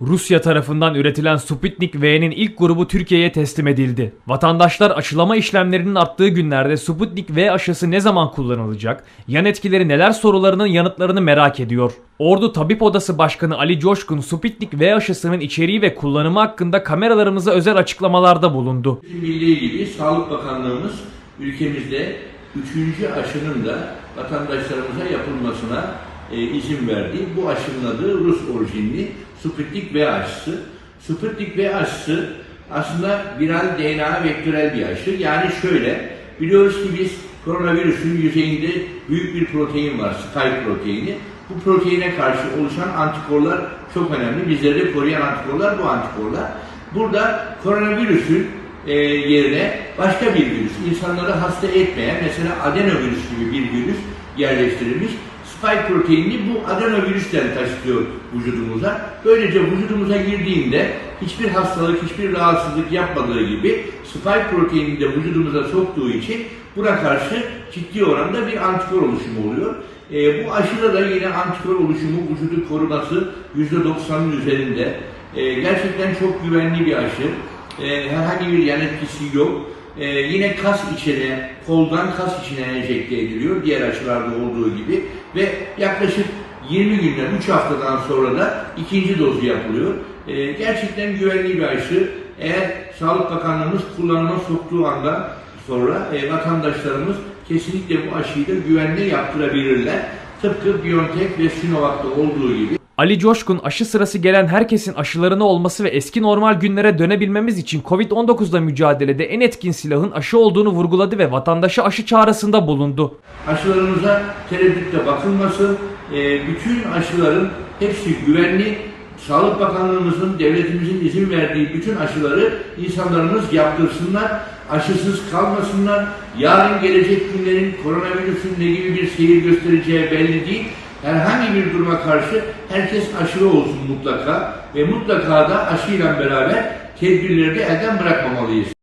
Rusya tarafından üretilen Sputnik V'nin ilk grubu Türkiye'ye teslim edildi. Vatandaşlar aşılama işlemlerinin arttığı günlerde Sputnik V aşısı ne zaman kullanılacak, yan etkileri neler sorularının yanıtlarını merak ediyor. Ordu Tabip Odası Başkanı Ali Coşkun Sputnik V aşısının içeriği ve kullanımı hakkında kameralarımıza özel açıklamalarda bulundu. Bildiği gibi Sağlık Bakanlığımız ülkemizde üçüncü aşının da vatandaşlarımıza yapılmasına e, izin verdi. Bu aşının adı Rus orijinli Sputnik V aşısı. Sputnik V aşısı aslında viral DNA vektörel bir aşı. Yani şöyle, biliyoruz ki biz koronavirüsün yüzeyinde büyük bir protein var, spike proteini. Bu proteine karşı oluşan antikorlar çok önemli. Bizleri koruyan antikorlar bu antikorlar. Burada koronavirüsün e, yerine başka bir virüs, insanları hasta etmeyen mesela adenovirüs gibi bir virüs yerleştirilmiş. Spike proteinini bu adenovirüsten taşıyor vücudumuza. Böylece vücudumuza girdiğinde hiçbir hastalık, hiçbir rahatsızlık yapmadığı gibi spike proteinini de vücudumuza soktuğu için buna karşı ciddi oranda bir antikor oluşumu oluyor. E, bu aşıda da yine antikor oluşumu, vücudu koruması %90'ın üzerinde. E, gerçekten çok güvenli bir aşı. E, herhangi bir yan etkisi yok. E, yine kas içine, koldan kas içine enjekte ediliyor diğer aşılarda olduğu gibi ve yaklaşık 20 günden 3 haftadan sonra da ikinci dozu yapılıyor. E, gerçekten güvenli bir aşı. Eğer Sağlık Bakanlığımız kullanıma soktuğu anda sonra e, vatandaşlarımız kesinlikle bu aşıyı da güvenle yaptırabilirler. Tıpkı BioNTech ve Sinovac'ta olduğu gibi. Ali Coşkun aşı sırası gelen herkesin aşılarını olması ve eski normal günlere dönebilmemiz için Covid-19'la mücadelede en etkin silahın aşı olduğunu vurguladı ve vatandaşa aşı çağrısında bulundu. Aşılarımıza tereddütle bakılmasın. Ee, bütün aşıların hepsi güvenli. Sağlık Bakanlığımızın, devletimizin izin verdiği bütün aşıları insanlarımız yaptırsınlar. Aşısız kalmasınlar. Yarın gelecek günlerin koronavirüsün ne gibi bir seyir göstereceği belli değil. Herhangi bir duruma karşı herkes aşılı olsun mutlaka ve mutlaka da aşıyla beraber tedbirleri de elden bırakmamalıyız.